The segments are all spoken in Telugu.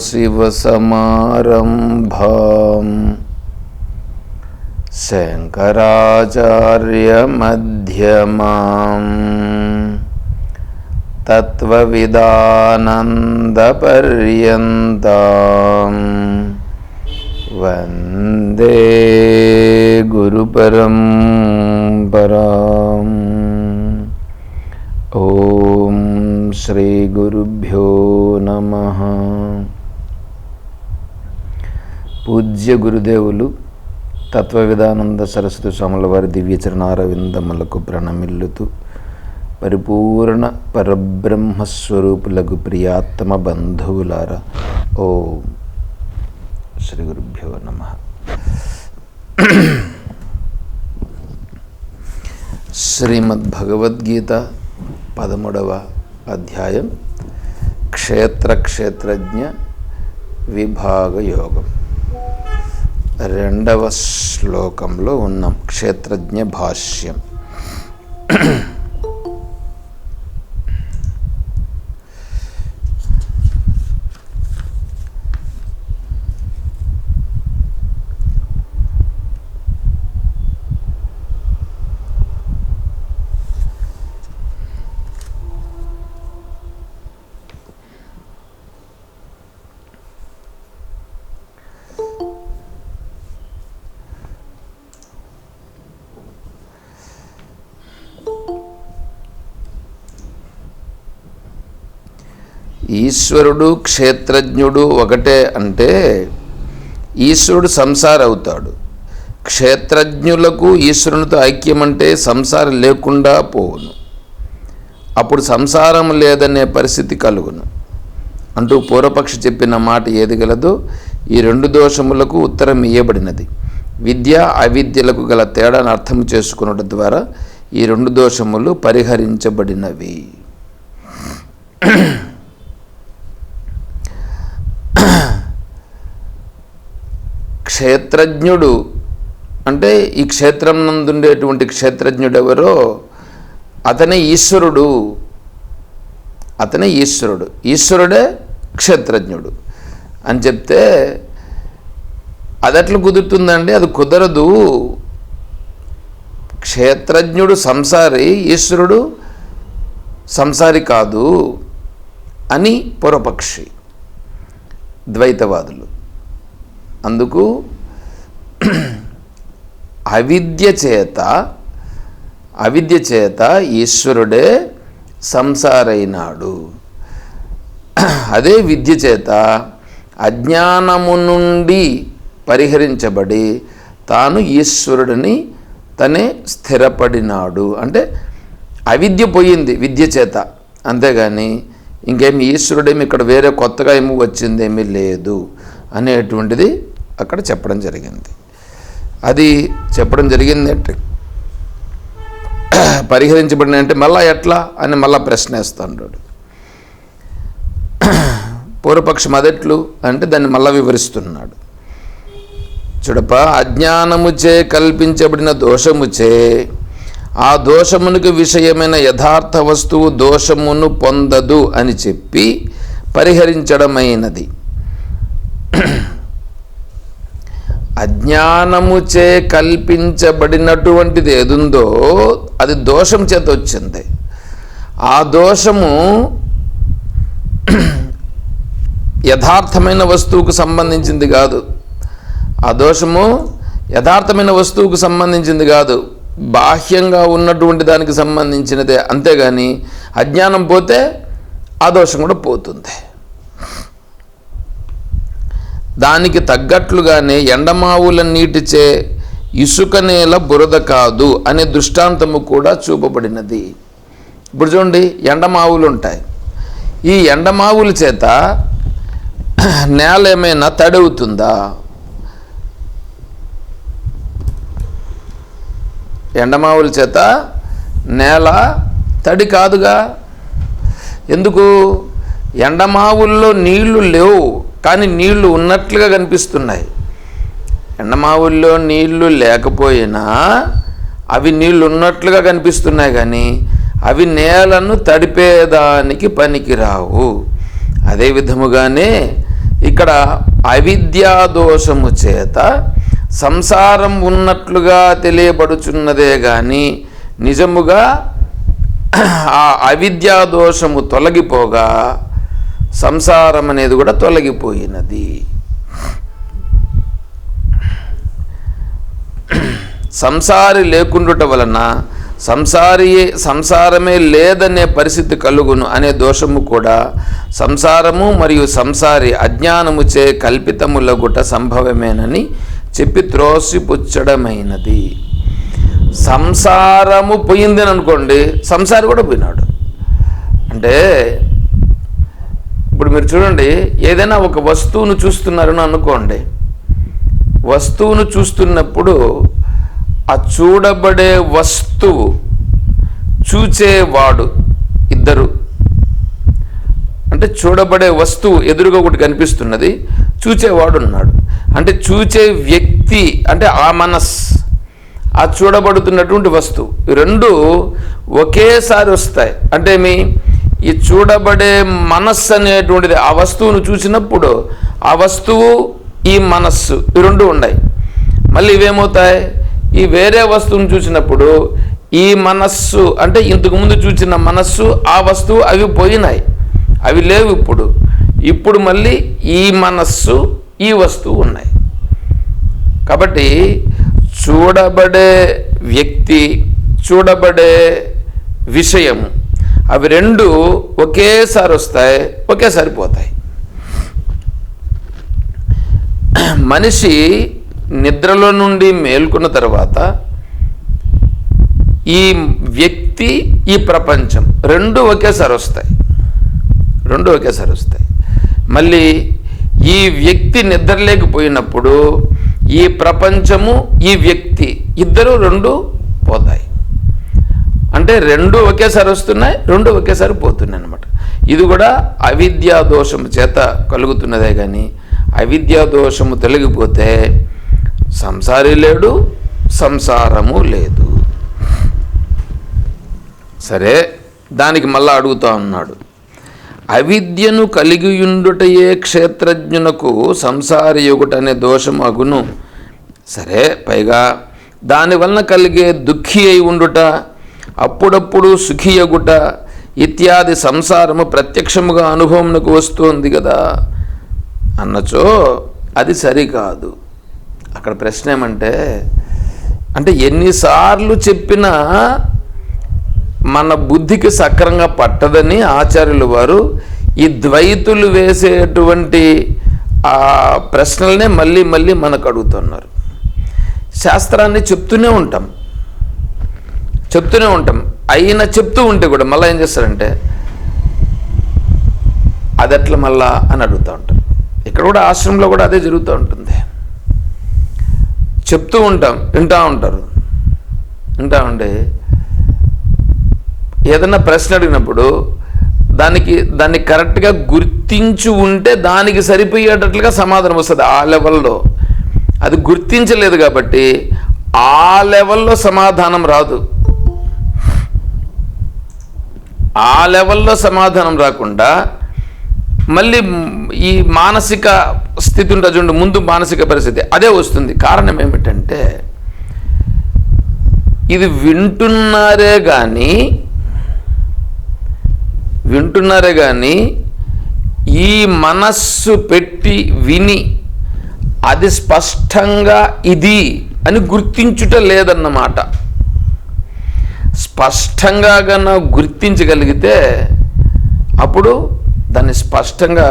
शिवसमारम्भाम् शङ्कराचार्यमध्यमाम्। तत्त्वविदानन्दपर्यन्ताम्। वन्दे गुरुपरं पराम् ॐ श्रीगुरुभ्यो నమ. పూజ్య గురుదేవులు తత్వవిధానంద సరస్వతి స్వాముల వారి దివ్యచరణారవిందములకు ప్రణమిల్లుతూ పరిపూర్ణ పరబ్రహ్మస్వరూపులకు ప్రియాత్మ బంధువులారా. ఓ శ్రీ గురుభ్యో నమ. శ్రీమద్భగవద్గీత పదమూడవ అధ్యాయం. క్షేత్ర క్షేత్రజ్ఞ విభాగ యోగం రెండవ శ్లోకంలో ఉన్నాం క్షేత్రజ్ఞ భాష్యం. ఈశ్వరుడు క్షేత్రజ్ఞుడు ఒకటే అంటే ఈశ్వరుడు సంసార అవుతాడు. క్షేత్రజ్ఞులకు ఈశ్వరునితో ఐక్యం అంటే సంసారం లేకుండా పోవును. అప్పుడు సంసారం లేదనే పరిస్థితి కలుగును. అంటూ పూర్వపక్షి చెప్పిన మాట ఏది గలదో? ఈ రెండు దోషములకు ఉత్తరం ఇయ్యబడినది. విద్య అవిద్యలకు గల తేడాను అర్థం చేసుకున్నట ద్వారా ఈ రెండు దోషములు పరిహరించబడినవి. క్షేత్రజ్ఞుడు. అంటే ఈ క్షేత్రం నందుండేటువంటి క్షేత్రజ్ఞుడు ఎవరో అతనే ఈశ్వరుడు. అతనే ఈశ్వరుడు. ఈశ్వరుడే క్షేత్రజ్ఞుడు. అని చెప్తే అది ఎట్లా కుదురుతుందండి? అది కుదరదు. క్షేత్రజ్ఞుడు సంసారి ఈశ్వరుడు సంసారి కాదు అని పురపక్షి ద్వైతవాదులు. అందుకు అవిద్య చేత అవిద్య చేత ఈశ్వరుడే సంసారైనాడు. అదే విద్య చేత అజ్ఞానము నుండి పరిహరించబడి తాను ఈశ్వరుడిని తనే స్థిరపడినాడు. అంటే అవిద్య పోయింది విద్య చేత. అంతేగాని ఇంకేమి ఈశ్వరుడేమి ఇక్కడ వేరే కొత్తగా ఏమి వచ్చిందేమీ లేదు అనేటువంటిది అక్కడ చెప్పడం జరిగింది. అది చెప్పడం జరిగింది అంటే పరిహరించబడిన అంటే మళ్ళా ఎట్లా అని మళ్ళా ప్రశ్న వేస్తాడు పూర్వపక్ష మొదట్లు అంటే దాన్ని మళ్ళా వివరిస్తున్నాడు. చూడప అజ్ఞానముచే కల్పించబడిన దోషముచే ఆ దోషమునికి విషయమైన యథార్థ వస్తువు దోషమును పొందదు అని చెప్పి పరిహరించడమైనది. అజ్ఞానముచే కల్పించబడినటువంటిది ఏదుందో అది దోషం చేత వచ్చింది. ఆ దోషము యథార్థమైన వస్తువుకు సంబంధించింది కాదు. ఆ దోషము యథార్థమైన వస్తువుకు సంబంధించింది కాదు. బాహ్యంగా ఉన్నటువంటి దానికి సంబంధించినదే. అంతేగాని అజ్ఞానం పోతే ఆ దోషం కూడా పోతుంది. దానికి తగ్గట్లుగానే ఎండమావుల నీటిచే ఇసుక నేల బురద కాదు అనే దృష్టాంతము కూడా చూపబడినది. ఇప్పుడు చూడండి ఎండమావులు ఉంటాయి ఈ ఎండమావుల చేత నేల ఏమైనా తడవుతుందా? ఎండమావుల చేత నేల తడి కాదుగా? ఎందుకు? ఎండమావుల్లో నీళ్ళు లేవు. కానీ నీళ్ళు ఉన్నట్లుగా కనిపిస్తున్నాయి. ఎండమావుల్లో నీళ్ళు లేకపోయినా అవి నీళ్ళు ఉన్నట్లుగా కనిపిస్తున్నాయి కానీ అవి నేలను తడిపేదానికి పనికిరావు. అదే విధముగానే ఇక్కడ అవిద్యా దోషము చేత సంసారం ఉన్నట్లుగా తెలియబడుచున్నదే కానీ నిజముగా ఆ అవిద్యా దోషము తొలగిపోగా సంసారం అనేది కూడా తొలగిపోయినది. సంసారి లేకుండుట వలన సంసారియే సంసారమే లేదనే పరిస్థితి కలుగును అనే దోషము కూడా సంసారము మరియు సంసారి అజ్ఞానముచే కల్పితములగుట సంభవమేనని చెప్పి త్రోసిపుచ్చడమైనది. సంసారము పోయిందని అనుకోండి సంసారి కూడా పోయినాడు. అంటే ఇప్పుడు మీరు చూడండి ఏదైనా ఒక వస్తువును చూస్తున్నారని అనుకోండి. వస్తువును చూస్తున్నప్పుడు ఆ చూడబడే వస్తువు చూచేవాడు ఇద్దరు. అంటే చూడబడే వస్తువు ఎదురుగా ఒకటి కనిపిస్తున్నది చూచేవాడు ఉన్నాడు. అంటే చూచే వ్యక్తి అంటే ఆ మనస్ ఆ చూడబడుతున్నటువంటి వస్తువు రెండు ఒకేసారి వస్తాయి. అంటే మీ ఈ చూడబడే మనస్సు అనేటువంటిది ఆ వస్తువును చూసినప్పుడు ఆ వస్తువు ఈ మనస్సు ఈ రెండు ఉన్నాయి. మళ్ళీ ఇవేమవుతాయి? ఈ వేరే వస్తువును చూసినప్పుడు ఈ మనస్సు అంటే ఇంతకుముందు చూసిన మనస్సు ఆ వస్తువు అవి పోయినాయి. అవి లేవు ఇప్పుడు. ఇప్పుడు మళ్ళీ ఈ మనస్సు ఈ వస్తువు ఉన్నాయి. కాబట్టి చూడబడే వ్యక్తి చూడబడే విషయము అవి రెండు ఒకేసారి వస్తాయి ఒకేసారి పోతాయి. మనిషి నిద్రలో నుండి మేల్కొన్న తర్వాత ఈ వ్యక్తి ఈ ప్రపంచం రెండు ఒకేసారి వస్తాయి. రెండు ఒకేసారి వస్తాయి. మళ్ళీ ఈ వ్యక్తి నిద్రలేకపోయినప్పుడు ఈ ప్రపంచము ఈ వ్యక్తి ఇద్దరు రెండు పోతాయి. అంటే రెండు ఒకేసారి వస్తున్నాయి రెండు ఒకేసారి పోతున్నాయి అనమాట ఇది కూడా అవిద్యా దోషము చేత కలుగుతున్నదే కానీ అవిద్యా దోషము తొలగిపోతే సంసారి లేడు సంసారము లేదు. సరే దానికి మళ్ళా అడుగుతా ఉన్నాడు. అవిద్యను కలిగియుండుటయే క్షేత్రజ్ఞునకు సంసారి యొగుట దోషం అగును సరే పైగా దానివలన కలిగే దుఃఖి అయి ఉండుట అప్పుడప్పుడు సుఖీయగుట ఇత్యాది సంసారము ప్రత్యక్షముగా అనుభవంకు వస్తుంది కదా అన్నచో అది సరికాదు. అక్కడ ప్రశ్న ఏమంటే అంటే ఎన్నిసార్లు చెప్పినా మన బుద్ధికి సక్రంగా పట్టదని ఆచార్యులు వారు ఈ ద్వైతులు వేసేటువంటి ఆ ప్రశ్నలనే మళ్ళీ మళ్ళీ మనకు అడుగుతున్నారు. శాస్త్రాన్ని చెప్తూనే ఉంటాం. చెప్తూనే ఉంటాం. అయినా చెప్తూ ఉంటే కూడా మళ్ళీ ఏం చేస్తారంటే అది ఎట్లా మళ్ళా? అని అడుగుతూ ఉంటారు. ఇక్కడ కూడా ఆశ్రమంలో కూడా అదే జరుగుతూ ఉంటుంది. చెప్తూ ఉంటాం వింటూ ఉంటారు. వింటా ఉంటే ఏదన్నా ప్రశ్న అడిగినప్పుడు దానికి దాన్ని కరెక్ట్గా గుర్తించి ఉంటే దానికి సరిపోయేటట్లుగా సమాధానం వస్తుంది ఆ లెవెల్లో. అది గుర్తించలేదు కాబట్టి ఆ లెవెల్లో సమాధానం రాదు. ఆ లెవెల్లో సమాధానం రాకుండా మళ్ళీ ఈ మానసిక స్థితి ఉంటుంది చూడండి ముందు మానసిక పరిస్థితి అదే వస్తుంది. కారణం ఏమిటంటే ఇది వింటున్నారే కానీ వింటున్నారే కానీ ఈ మనస్సు పెట్టి విని అది స్పష్టంగా ఇది అని గుర్తించుట లేదన్నమాట. స్పష్టంగా కన్నా గుర్తించగలిగితే అప్పుడు దాన్ని స్పష్టంగా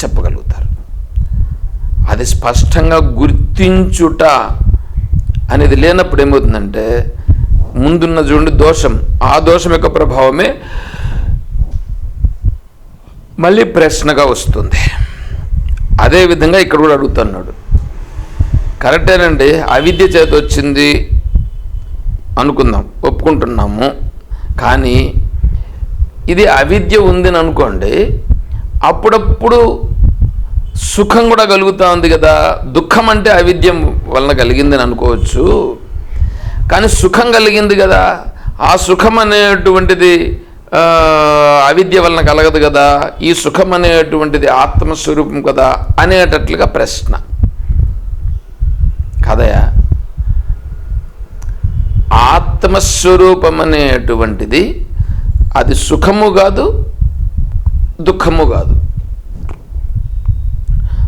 చెప్పగలుగుతారు. అది స్పష్టంగా గుర్తించుట అనేది లేనప్పుడు ఏమవుతుందంటే ముందున్న చూడండి దోషం ఆ దోషం యొక్క ప్రభావమే మళ్ళీ ప్రశ్నగా వస్తుంది. అదేవిధంగా ఇక్కడ కూడా అడుగుతున్నాడు. కరెక్టేనండి అవిద్య చేత వచ్చింది అనుకుందాం ఒప్పుకుంటున్నాము. కానీ ఇది అవిద్య ఉందని అనుకోండి అప్పుడప్పుడు సుఖం కూడా కలుగుతూ ఉంది కదా. దుఃఖం అంటే అవిద్యం వలన కలిగిందని అనుకోవచ్చు. కానీ సుఖం కలిగింది కదా. ఆ సుఖం అనేటువంటిది అవిద్య వలన కలగదు కదా. ఈ సుఖం అనేటువంటిది ఆత్మస్వరూపం కదా అనేటట్లుగా ప్రశ్న. కదయా ఆత్మస్వరూపం అనేటువంటిది అది సుఖము కాదు దుఃఖము కాదు.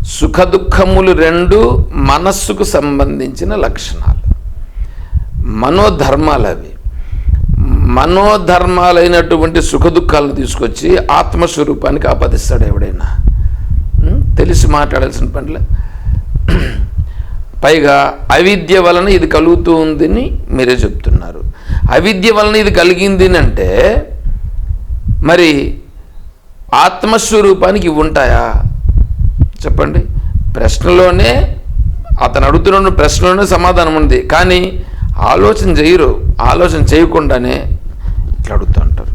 సుఖ దుఃఖములు రెండు మనస్సుకు సంబంధించిన లక్షణాలు. మనోధర్మాలు అవి. మనోధర్మాలైనటువంటి సుఖ దుఃఖాలను తీసుకొచ్చి ఆత్మస్వరూపానికి ఆపాదిస్తాడు ఎవడైనా. తెలిసి మాట్లాడాల్సిన పనిలే పైగా అవిద్య వలన ఇది కలుగుతూ ఉందని మీరే చెప్తున్నారు. అవిద్య వలన ఇది కలిగింది అంటే మరి ఆత్మస్వరూపానికి ఇవి ఉంటాయా? చెప్పండి. ప్రశ్నలోనే అతను అడుగుతున్న ప్రశ్నలోనే సమాధానం ఉంది. కానీ ఆలోచన చేయరు. ఆలోచన చేయకుండానే ఇట్లా అడుగుతూ ఉంటారు.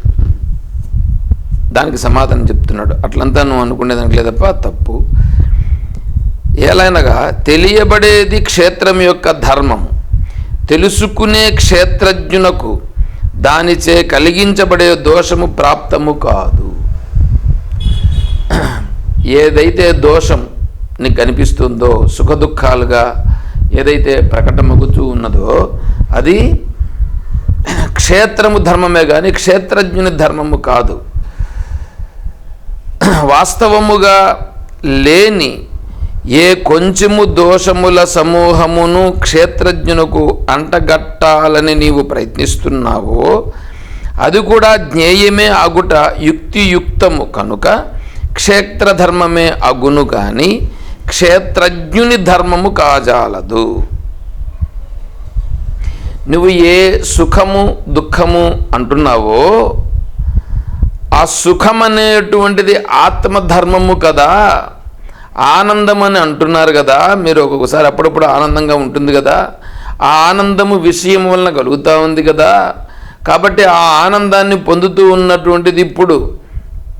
దానికి సమాధానం చెప్తున్నాడు. అట్లంతా నువ్వు అనుకునేదానికి లేదప్ప తప్పు. ఎలానగా తెలియబడేది క్షేత్రం యొక్క ధర్మము తెలుసుకునే క్షేత్రజ్ఞునకు దానిచే కలిగించబడే దోషము ప్రాప్తము కాదు. ఏదైతే దోషం నీకు కనిపిస్తుందో సుఖ దుఃఖాలుగా ఏదైతే ప్రకటమగుతూ ఉన్నదో అది క్షేత్రము ధర్మమే కానీ క్షేత్రజ్ఞుని ధర్మము కాదు. వాస్తవముగా లేని ఏ కొంచెము దోషముల సమూహమును క్షేత్రజ్ఞునకు అంటగట్టాలని నీవు ప్రయత్నిస్తున్నావో అది కూడా జ్ఞేయమే అగుట యుక్తియుక్తము. కనుక క్షేత్రధర్మమే అగును కానీ క్షేత్రజ్ఞుని ధర్మము కాజాలదు. నువ్వు ఏ సుఖము దుఃఖము అంటున్నావో ఆ సుఖం అనేటువంటిది ఆత్మధర్మము కదా. ఆనందం అని అంటున్నారు కదా మీరు ఒక్కొక్కసారి అప్పుడప్పుడు ఆనందంగా ఉంటుంది కదా. ఆ ఆనందము విషయం వలన కలుగుతూ ఉంది కదా. కాబట్టి ఆ ఆనందాన్ని పొందుతూ ఉన్నటువంటిది ఇప్పుడు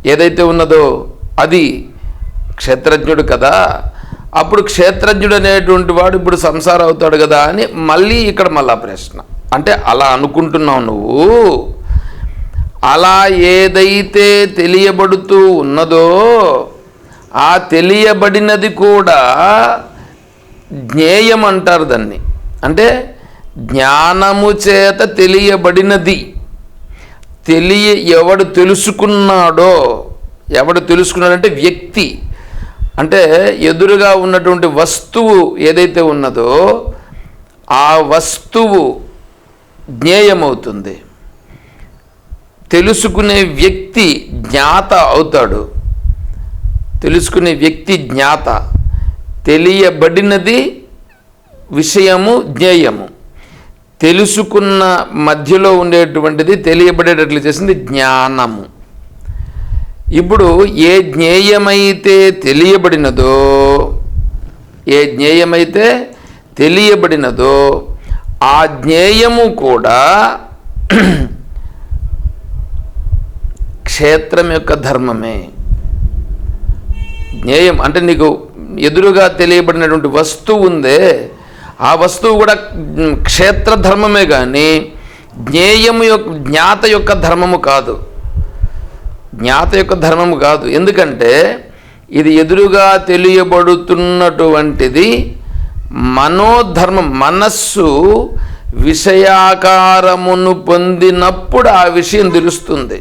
ఏదైతే ఉన్నదో అది క్షేత్రజ్ఞుడు కదా. అప్పుడు క్షేత్రజ్ఞుడు అనేటువంటి వాడు ఇప్పుడు సంసారం అవుతాడు కదా అని మళ్ళీ ఇక్కడ మళ్ళా ప్రశ్న. అంటే అలా అనుకుంటున్నావు నువ్వు. అలా ఏదైతే తెలియబడుతూ ఉన్నదో ఆ తెలియబడినది కూడా జ్ఞేయం అంటారు దాన్ని. అంటే జ్ఞానము చేత తెలియబడినది. తెలియ ఎవడు తెలుసుకున్నాడో ఎవడు తెలుసుకున్నాడంటే వ్యక్తి. అంటే ఎదురుగా ఉన్నటువంటి వస్తువు ఏదైతే ఉన్నదో ఆ వస్తువు జ్ఞేయమవుతుంది. తెలుసుకునే వ్యక్తి జ్ఞాత అవుతాడు. తెలుసుకునే వ్యక్తి జ్ఞాత. తెలియబడినది విషయము జ్ఞేయము. తెలుసుకున్న మధ్యలో ఉండేటువంటిది తెలియబడేటట్లు చేసింది జ్ఞానము. ఇప్పుడు ఏ జ్ఞేయమైతే తెలియబడినదో ఏ జ్ఞేయమైతే తెలియబడినదో ఆ జ్ఞేయము కూడా క్షేత్రం యొక్క ధర్మమే. జ్ఞేయం అంటే నీకు ఎదురుగా తెలియబడినటువంటి వస్తువు ఉందే ఆ వస్తువు కూడా క్షేత్ర ధర్మమే కానీ జ్ఞేయము యొక్క జ్ఞాత యొక్క ధర్మము కాదు. జ్ఞాత యొక్క ధర్మము కాదు. ఎందుకంటే ఇది ఎదురుగా తెలియబడుతున్నటువంటిది మనోధర్మం మనస్సు విషయాకారమును పొందినప్పుడు ఆ విషయం తెలుస్తుంది.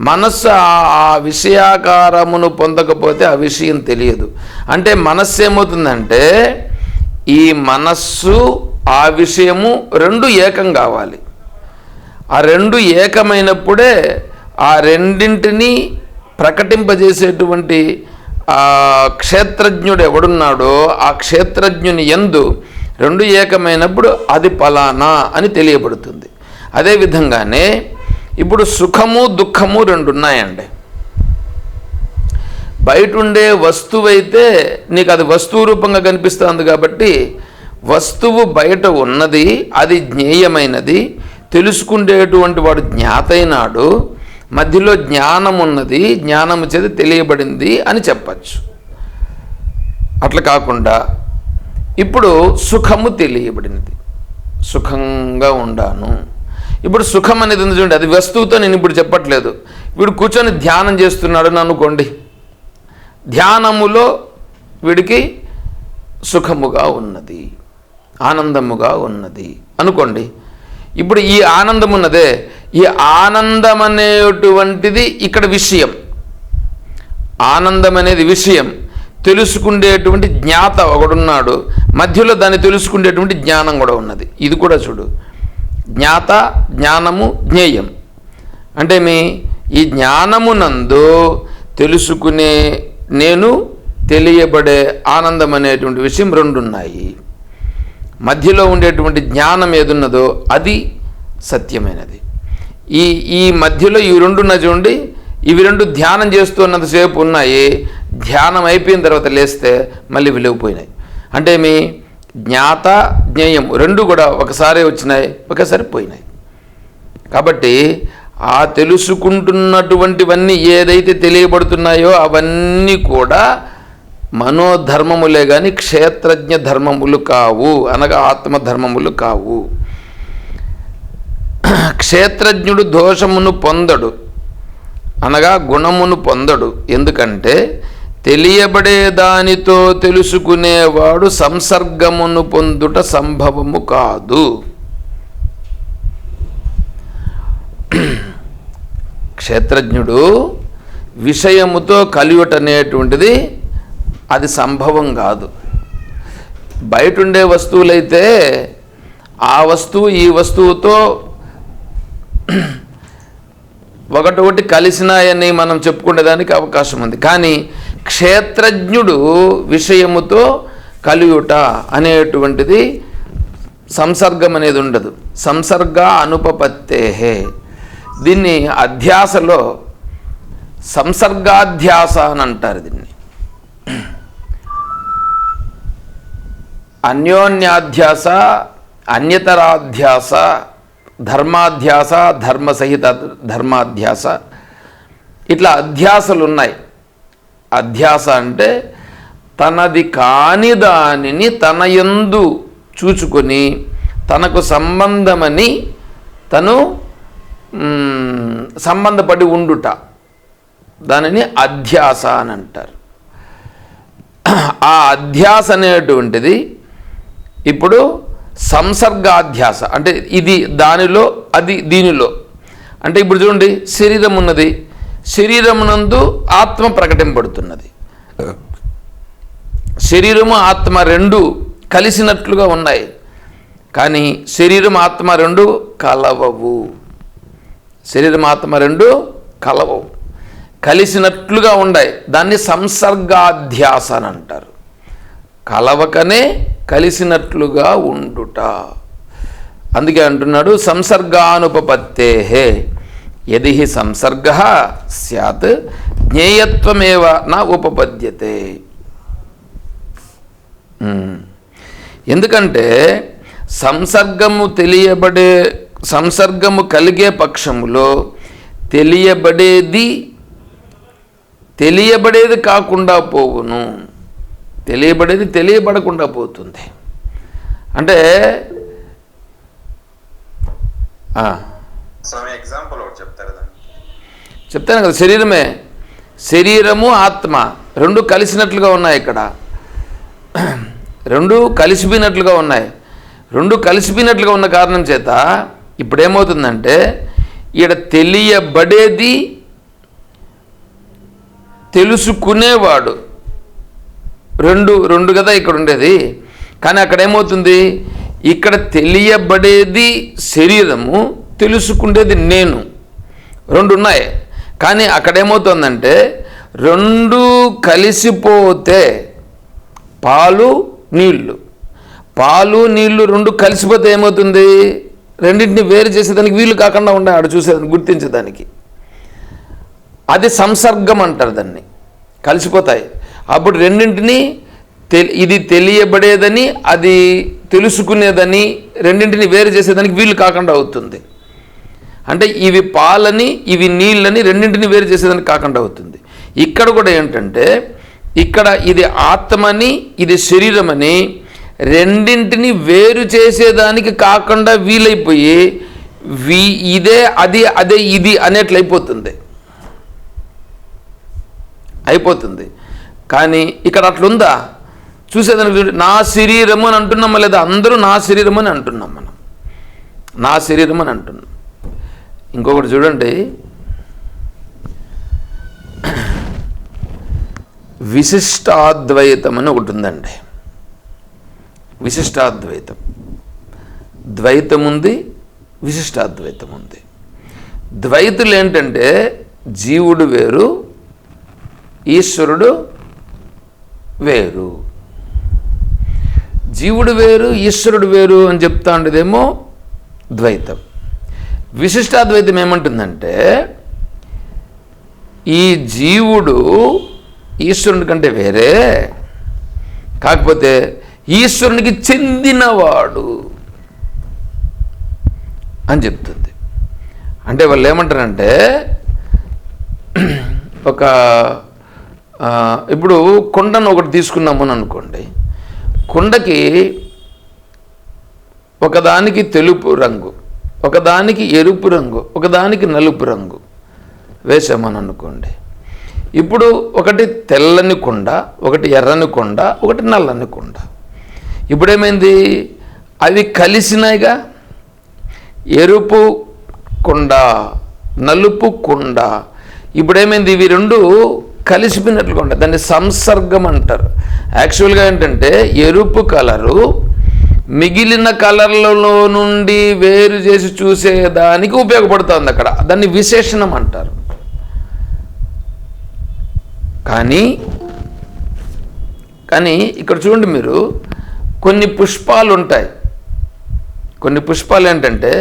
మనస్సు ఆ- ఆ విషయాకారమును పొందకపోతే ఆ విషయం తెలియదు. అంటే మనస్సు ఏమవుతుందంటే ఈ మనస్సు ఆ విషయము రెండు ఏకం కావాలి. ఆ రెండు ఏకమైనప్పుడే ఆ రెండింటిని ప్రకటింపజేసేటువంటి ఆ క్షేత్రజ్ఞుడు ఎవడున్నాడో ఆ క్షేత్రజ్ఞుని ఎందు రెండు ఏకమైనప్పుడు అది ఫలానా అని తెలియబడుతుంది. అదేవిధంగానే ఇప్పుడు సుఖము దుఃఖము రెండు ఉన్నాయండి బయట ఉండే వస్తువు అయితే నీకు అది వస్తువు రూపంగా కనిపిస్తుంది కాబట్టి వస్తువు బయట ఉన్నది అది జ్ఞేయమైనది తెలుసుకునేటువంటి వాడు జ్ఞాతైనాడు మధ్యలో జ్ఞానం ఉన్నది జ్ఞానము చేత తెలియబడింది అని చెప్పచ్చు. అట్లా కాకుండా ఇప్పుడు సుఖము తెలియబడినది. సుఖంగా ఉండాను. ఇప్పుడు సుఖం అనేది ఉంది చూడండి అది వస్తువుతో నేను ఇప్పుడు చెప్పట్లేదు. వీడు కూర్చొని ధ్యానం చేస్తున్నాడు అని అనుకోండి. ధ్యానములో వీడికి సుఖముగా ఉన్నది ఆనందముగా ఉన్నది అనుకోండి. ఇప్పుడు ఈ ఆనందం ఉన్నదే ఈ ఆనందం అనేటువంటిది ఇక్కడ విషయం. ఆనందం అనేది విషయం. తెలుసుకునేటువంటి జ్ఞాత ఒకడున్నాడు మధ్యలో దాన్ని తెలుసుకునేటువంటి జ్ఞానం కూడా ఉన్నది. ఇది కూడా చూడు. జ్ఞాత జ్ఞానము జ్ఞేయం. అంటే మీ ఈ జ్ఞానమునందు తెలుసుకునే నేను తెలియబడే ఆనందం అనేటువంటి విషయం రెండు ఉన్నాయి మధ్యలో ఉండేటువంటి జ్ఞానం ఏదున్నదో అది సత్యమైనది. ఈ ఈ మధ్యలో ఈ రెండు ఉన్న చూడండి ఇవి రెండు ధ్యానం చేస్తున్నంతసేపు ఉన్నాయి ధ్యానం అయిపోయిన తర్వాత లేస్తే మళ్ళీ విలువపోయినాయి అంటే మీ జ్ఞాత జ్ఞేయం రెండు కూడా ఒకసారి వచ్చినాయి ఒకసారి పోయినాయి. కాబట్టి ఆ తెలుసుకుంటున్నటువంటివన్నీ ఏదైతే తెలియబడుతున్నాయో అవన్నీ కూడా మనోధర్మములే కానీ క్షేత్రజ్ఞ ధర్మములు కావు అనగా ఆత్మధర్మములు కావు. క్షేత్రజ్ఞుడు దోషమును పొందడు అనగా గుణమును పొందడు. ఎందుకంటే తెలియబడే దానితో తెలుసుకునేవాడు సంసర్గమును పొందుట సంభవము కాదు. క్షేత్రజ్ఞుడు విషయముతో కలియుట అనేటువంటిది అది సంభవం కాదు. బయట ఉండే వస్తువులైతే ఆ వస్తువు ఈ వస్తువుతో ఒకటొకటి కలిసినాయని మనం చెప్పుకునేదానికి అవకాశం ఉంది. కానీ క్షేత్రజ్ఞుడు విషయముతో కలియుట అనేటువంటిది సంసర్గం అనేది ఉండదు. సంసర్గ అనుపపత్తేహే. దీన్ని అధ్యాసలో సంసర్గాధ్యాస అని అంటారు దీన్ని. అన్యోన్యాధ్యాస అన్యతరాధ్యాస ధర్మాధ్యాస ధర్మసహిత ధర్మాధ్యాస. ఇట్లా అధ్యాసలు ఉన్నాయి అధ్యాస అంటే తనది కాని దానిని తన ఎందు చూచుకొని తనకు సంబంధమని తను సంబంధపడి ఉండుట. దానిని అధ్యాస అని అంటారు. ఆ అధ్యాస అనేటువంటిది ఇప్పుడు సంసర్గాధ్యాస. అంటే ఇది దానిలో అది దీనిలో. అంటే ఇప్పుడు చూడండి శరీరం ఉన్నది శరీరమునందు ఆత్మ ప్రకటింపబడుతున్నది. శరీరము ఆత్మ రెండు కలిసినట్లుగా ఉన్నాయి. కానీ శరీరం ఆత్మ రెండు కలవవు. శరీరం ఆత్మ రెండు కలవవు. కలిసినట్లుగా ఉన్నాయి దాన్ని సంసర్గాధ్యాస అని అంటారు. కలవకనే కలిసినట్లుగా ఉండుట. అందుకే అంటున్నాడు సంసర్గానుపపత్తే ఎది సంసర్గ సత్ జ్ఞేయత్వమేవ నా ఉపపద్యతే. ఎందుకంటే సంసర్గము తెలియబడే సంసర్గము కలిగే పక్షములో తెలియబడేది తెలియబడేది కాకుండా పోవును. తెలియబడేది తెలియబడకుండా పోతుంది. అంటే ఎగ్జాంపుల్ చెప్తారు చెప్తాను కదా శరీరమే. శరీరము ఆత్మ రెండు కలిసినట్లుగా ఉన్నాయి ఇక్కడ. రెండు కలిసిపోయినట్లుగా ఉన్నాయి. రెండు కలిసిపోయినట్లుగా ఉన్న కారణం చేత ఇప్పుడు ఏమవుతుందంటే ఈడ తెలియబడేది తెలుసుకునేవాడు. రెండు రెండు కదా ఇక్కడ ఉండేది. కానీ అక్కడ ఏమవుతుంది? ఇక్కడ తెలియబడేది శరీరము తెలుసుకునేది నేను. రెండు ఉన్నాయి. కానీ అక్కడ ఏమవుతుందంటే రెండు కలిసిపోతే పాలు నీళ్ళు పాలు నీళ్ళు రెండు కలిసిపోతే ఏమవుతుంది? రెండింటిని వేరు చేసేదానికి వీలు కాకుండా ఉండే ఆడ చూసేదాన్ని గుర్తించేదానికి. అది సంసర్గం అంటారు దాన్ని. కలిసిపోతాయి. అప్పుడు రెండింటిని ఇది తెలియబడేదని అది తెలుసుకునేదని రెండింటిని వేరు చేసేదానికి వీలు కాకుండా అవుతుంది. అంటే ఇవి పాలని ఇవి నీళ్ళని రెండింటిని వేరు చేసేదానికి కాకుండా అవుతుంది. ఇక్కడ కూడా ఏంటంటే ఇక్కడ ఇది ఆత్మని ఇది శరీరమని రెండింటిని వేరు చేసేదానికి కాకుండా వీలైపోయి వీ ఇదే అది అదే ఇది అనేట్లయిపోతుంది. అయిపోతుంది. కానీ ఇక్కడ అట్లుందా? చూసేదానికి నా శరీరము అని అంటున్నామా లేదా? అందరూ నా శరీరం అని అంటున్నాం మనం. నా శరీరం అని అంటున్నాం. ఇంకొకటి చూడండి. విశిష్టాద్వైతం అని ఒకటి ఉందండి. విశిష్టాద్వైతం. ద్వైతం ఉంది విశిష్టాద్వైతం ఉంది. ద్వైతులు ఏంటంటే జీవుడు వేరు ఈశ్వరుడు వేరు. జీవుడు వేరు ఈశ్వరుడు వేరు అని చెప్తా ఉండేదేమో ద్వైతం. విశిష్టాద్వైతం ఏమంటుందంటే ఈ జీవుడు ఈశ్వరుని కంటే వేరే కాకపోతే ఈశ్వరునికి చెందినవాడు అని చెప్తుంది. అంటే వాళ్ళు ఏమంటారంటే ఒక ఇప్పుడు కొండను ఒకటి తీసుకున్నాము అనుకోండి. కొండకి ఒకదానికి తెలుపు రంగు ఒకదానికి ఎరుపు రంగు ఒకదానికి నలుపు రంగు వేసామని అనుకోండి. ఇప్పుడు ఒకటి తెల్లని కొండ ఒకటి ఎర్రని కొండ ఒకటి నల్లని కొండ. ఇప్పుడేమైంది? అవి కలిసినాయిగా. ఎరుపు కొండ నలుపు కొండ. ఇప్పుడేమైంది? ఇవి రెండు కలిసిపోయినట్లుగా ఉంటాయి దాన్ని సంసర్గం అంటారు. యాక్చువల్గా ఏంటంటే ఎరుపు కలరు మిగిలిన కలర్లలో నుండి వేరు చేసి చూసేదానికి ఉపయోగపడుతుంది అక్కడ. దాన్ని విశేషణం అంటారు. కానీ కానీ ఇక్కడ చూడండి మీరు కొన్ని పుష్పాలు ఉంటాయి. కొన్ని పుష్పాలు ఏంటంటే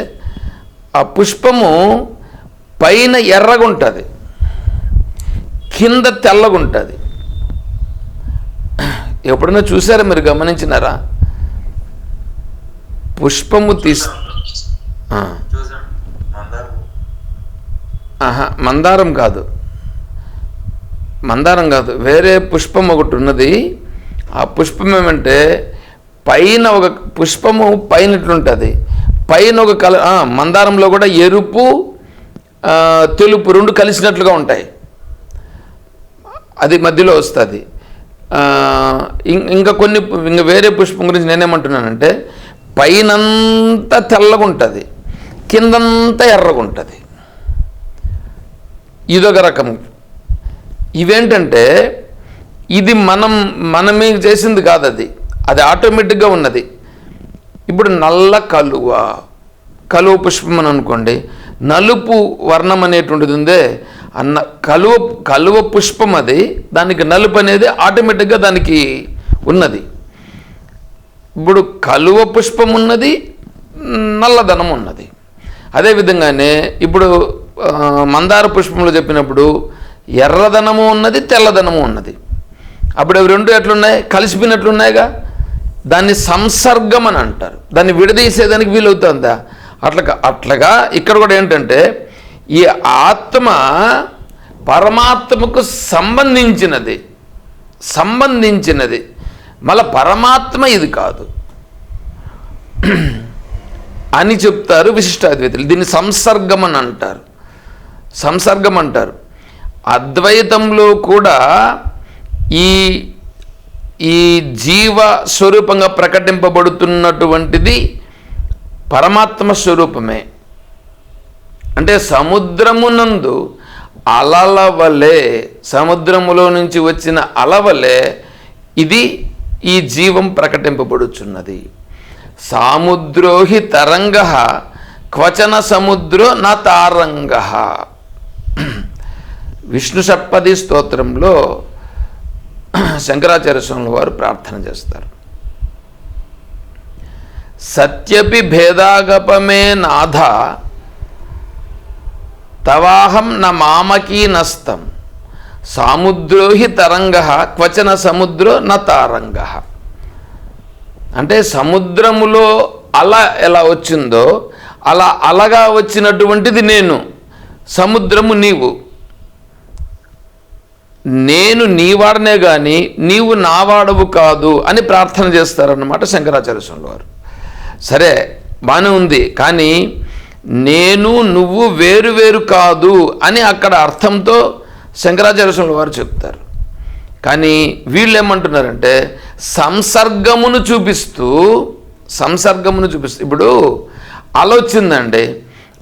ఆ పుష్పము పైన ఎర్రగా ఉంటుంది. కింద తెల్లగా ఉంటుంది ఎప్పుడైనా చూసారా మీరు గమనించినారా? పుష్పము తీసి మందారం ఆహా మందారం కాదు. మందారం కాదు. వేరే పుష్పం ఒకటి ఉన్నది. ఆ పుష్పం ఏమంటే పైన ఒక పుష్పము పైన ఇట్లుంటుంది పైన ఒక కల మందారంలో కూడా ఎరుపు తెలుపు రెండు కలిసినట్లుగా ఉంటాయి. అది మధ్యలో వస్తుంది. ఇంకా కొన్ని ఇంకా వేరే పుష్పం గురించి నేనేమంటున్నానంటే పైనంతా తెల్లగా ఉంటుంది కిందంతా ఎర్రగా ఉంటుంది ఇదొక రకం. ఇవేంటంటే ఇది మనం మనమే చేసింది కాదు అది అది ఆటోమేటిక్గా ఉన్నది. ఇప్పుడు నల్ల కలువ కలువ పుష్పం అని అనుకోండి నలుపు వర్ణం అనేటువంటిది ఉందే అన్న కలువ కలువ పుష్పం అది. దానికి నలుపు అనేది ఆటోమేటిక్గా దానికి ఉన్నది. ఇప్పుడు కలువ పుష్పం ఉన్నది నల్లధనం ఉన్నది. అదేవిధంగానే ఇప్పుడు మందార పుష్పంలో చెప్పినప్పుడు ఎర్రదనము ఉన్నది తెల్లదనము ఉన్నది. అప్పుడు అవి రెండు ఎట్లున్నాయి? కలిసిపోయినట్లున్నాయిగా. దాన్ని సంసర్గం అని అంటారు. దాన్ని విడదీసేదానికి వీలవుతుందా? అట్లా అట్లాగా ఇక్కడ కూడా ఏంటంటే ఈ ఆత్మ పరమాత్మకు సంబంధించినది. సంబంధించినది. మళ్ళా పరమాత్మ ఇది కాదు. అని చెప్తారు విశిష్టాద్వైతులు దీన్ని సంసర్గం అని అంటారు సంసర్గం అంటారు అద్వైతంలో కూడా ఈ ఈ జీవ స్వరూపంగా ప్రకటింపబడుతున్నటువంటిది పరమాత్మ స్వరూపమే. అంటే సముద్రమునందు అలల వలె సముద్రములో నుంచి వచ్చిన అలవలే ఇది ఈ జీవం ప్రకటింపబడుచున్నది. సాముద్రోహి తరంగ క్వచన సముద్రో నా తారంగ. విష్ణు సప్పది స్తోత్రంలో శంకరాచార్య స్వాముల వారు ప్రార్థన చేస్తారు. సత్యపి భేదాగపమే నాథ తవాహం న మామకీ నస్తం సాముద్రోహి తరంగ క్వచన సముద్రో న తారంగ. అంటే సముద్రములో అల ఎలా వచ్చిందో అలా అలగా వచ్చినటువంటిది నేను సముద్రము నీవు. నేను నీవాడనే కానీ నీవు నావాడవు కాదు అని ప్రార్థన చేస్తారన్నమాట శంకరాచార్య స్వామి వారు సరే బాగానే ఉంది కానీ నేను నువ్వు వేరు వేరు కాదు అని అక్కడ అర్థంతో శంకరాచార్య స్వామి వారు చెప్తారు. కానీ వీళ్ళు ఏమంటున్నారంటే సంసర్గమును చూపిస్తూ సంసర్గమును చూపిస్తూ ఇప్పుడు అల వచ్చిందండి.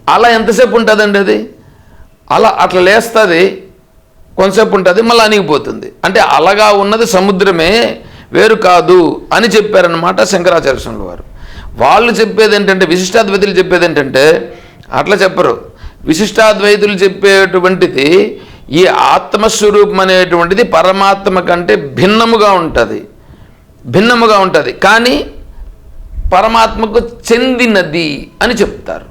అల ఎంతసేపు ఉంటుందండి అది? అలా అట్లా లేస్తుంది కొంతసేపు ఉంటుంది మళ్ళీ అణిగిపోతుంది. అంటే అలగా ఉన్నది సముద్రమే వేరు కాదు అని చెప్పారనమాట శంకరాచార్య స్వామి వారు. వాళ్ళు చెప్పేది ఏంటంటే విశిష్టాద్వైతులు చెప్పేది ఏంటంటే అట్లా చెప్పరు. విశిష్టాద్వైతులు చెప్పేటువంటిది ఈ ఆత్మస్వరూపం అనేటువంటిది పరమాత్మ కంటే భిన్నముగా ఉంటుంది. భిన్నముగా ఉంటుంది. కానీ పరమాత్మకు చెందినది అని చెప్తారు.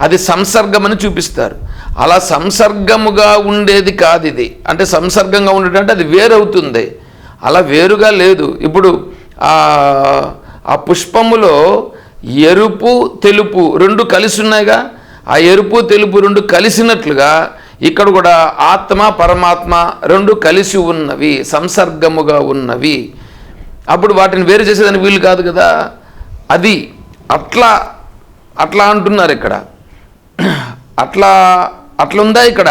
అది సంసర్గమని చూపిస్తారు. అలా సంసర్గముగా ఉండేది కాదు ఇది. అంటే సంసర్గంగా ఉండేటంటే అది వేరవుతుంది. అలా వేరుగా లేదు. ఇప్పుడు ఆ పుష్పములో ఎరుపు తెలుపు రెండు కలిసి ఉన్నాయిగా ఆ ఎరుపు తెలుపు రెండు కలిసినట్లుగా ఇక్కడ కూడా ఆత్మ పరమాత్మ రెండు కలిసి ఉన్నవి సంసర్గముగా ఉన్నవి. అప్పుడు వాటిని వేరు చేసేదానికి వీలు కాదు కదా. అది అట్లా అట్లా అంటున్నారు ఇక్కడ. అట్లా అట్లుందా ఇక్కడ?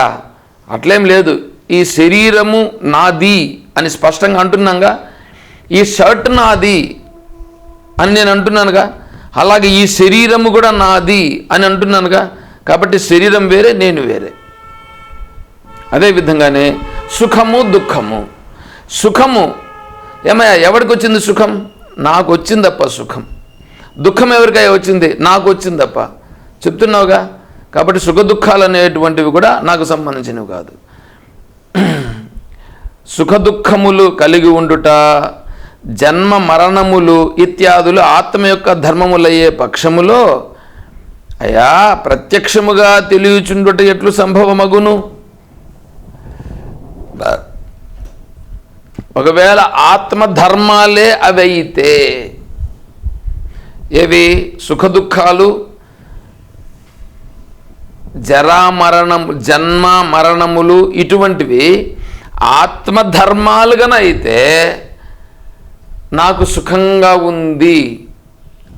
అట్లేం లేదు. ఈ శరీరము నాది అని స్పష్టంగా అంటున్నాగా. ఈ షర్ట్ నాది అని నేను అంటున్నానుగా. అలాగే ఈ శరీరము కూడా నాది అని అంటున్నానుగా. కాబట్టి శరీరం వేరే నేను వేరే. అదే విధంగానే సుఖము దుఃఖము. సుఖము ఏమయ్యా ఎవరికి వచ్చింది సుఖం? నాకు వచ్చిందప్ప సుఖం. దుఃఖం ఎవరికై వచ్చింది? నాకు వచ్చిందప్ప. చెప్తున్నావుగా? కాబట్టి సుఖ దుఃఖాలు అనేటువంటివి కూడా నాకు సంబంధించినవి కాదు. సుఖ దుఃఖములు కలిగి ఉండుట జన్మ మరణములు ఇత్యాదులు ఆత్మ యొక్క ధర్మములయ్యే పక్షములో అయా ప్రత్యక్షముగా తెలియచుండుట ఎట్లు సంభవమగును? ఒకవేళ ఆత్మ ధర్మాలే అవి అయితే ఏవి? సుఖ దుఃఖాలు? జన్మ మరణములు ఇటువంటివి ఆత్మధర్మాలుగానైతే అయితే నాకు సుఖంగా ఉంది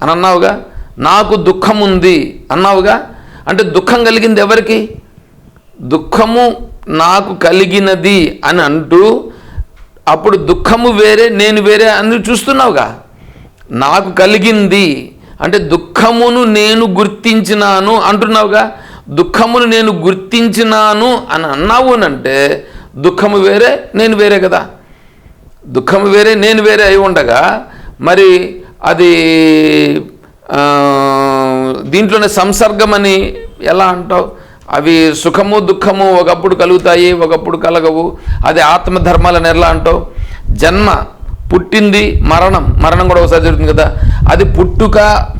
అని అన్నావుగా? నాకు దుఃఖం ఉంది అన్నావుగా? అంటే దుఃఖం కలిగింది ఎవరికి? దుఃఖము నాకు కలిగినది అని అంటూ అప్పుడు దుఃఖము వేరే నేను వేరే అని చూస్తున్నావుగా? నాకు కలిగింది. అంటే దుఃఖమును నేను గుర్తించినాను అంటున్నావుగా? దుఃఖమును నేను గుర్తించినాను అని అన్నావు అంటే దుఃఖము వేరే నేను వేరే కదా? దుఃఖం వేరే నేను వేరే అయి ఉండగా మరి అది దీంట్లోనే దీంట్లోనే సంసర్గమని ఎలా అంటావు? అవి సుఖము దుఃఖము ఒకప్పుడు కలుగుతాయి ఒకప్పుడు కలగవు. అది ఆత్మధర్మాలని ఎలా అంటావు? జన్మ పుట్టింది మరణం. మరణం కూడా ఒకసారి జరుగుతుంది కదా. అది పుట్టుక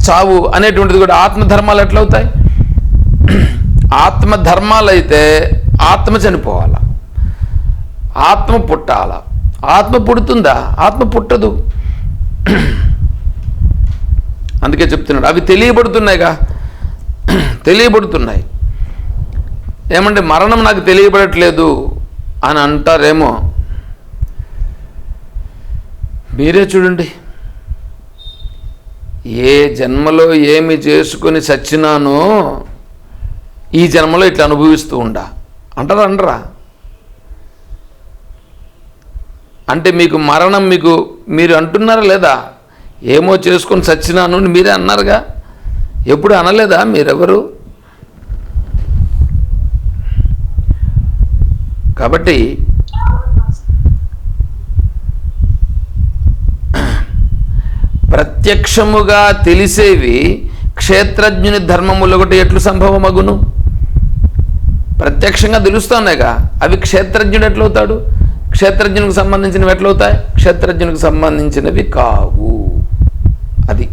చావు అనేటువంటిది కూడా ఆత్మధర్మాలు ఎట్లా అవుతాయి? ఆత్మధర్మాలు అయితే ఆత్మ చనిపోవాల? ఆత్మ పుట్టాల? ఆత్మ పుడుతుందా? ఆత్మ పుట్టదు. అందుకే చెప్తున్నాడు. అవి తెలియబడుతున్నాయిగా. తెలియబడుతున్నాయి. ఏమంటే మరణం నాకు తెలియబడట్లేదు అని అంటారేమో. మీరే చూడండి. ఏ జన్మలో ఏమి చేసుకుని చచ్చినానో ఈ జన్మలో ఇట్లా అనుభవిస్తూ ఉండా. అంటారా అంటరా? అంటే మీకు మరణం మీకు మీరు అంటున్నారా లేదా? ఏమో చేసుకొని చచ్చినాను అని మీరే అన్నారుగా? ఎప్పుడు అనలేదా మీరెవరు? కాబట్టి ప్రత్యక్షముగా తెలిసేవి క్షేత్రజ్ఞుని ధర్మములు ఒకటి ఎట్లు సంభవమగును? ప్రత్యక్షంగా తెలుస్తున్నాయిగా అవి క్షేత్రజ్ఞుడు ఎట్లవుతాడు? క్షేత్రజ్ఞునికి సంబంధించినవి ఎట్లవుతాయి క్షేత్రజ్ఞునికి సంబంధించినవి కావు. అది.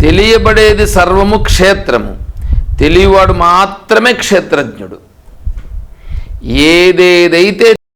తెలియబడేది సర్వము క్షేత్రము. తెలియవాడు మాత్రమే క్షేత్రజ్ఞుడు. ఏదేదైతే